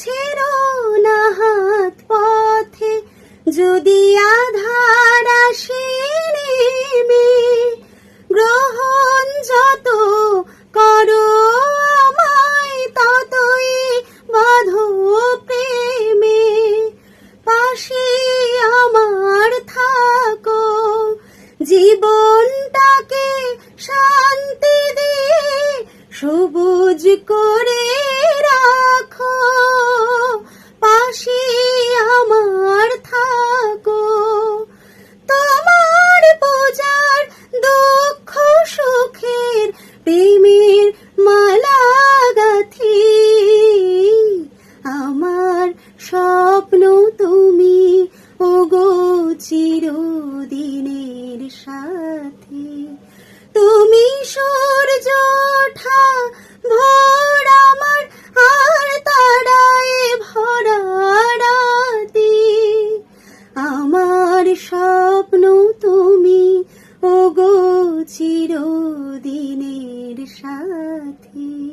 ছেড়ো না হাত পথে, যদি আধার আসে নেমে, গ্রহণ যত করো আমায় ততই বাঁধো প্রেমে। পাশে আমার থাকো, জীবনটাকে শান্তি দিয়ে, সবুজ করে পাশে আমার থাকো। তোমার পূজার দুঃখ সুখের প্রেমের মালা গাথি। আমার স্বপ্ন তুমি, ওগো চিরদিনের সাথী। তুমি সূর্য স্বপ্ন তুমি ওগো চিরদিনের সাথী।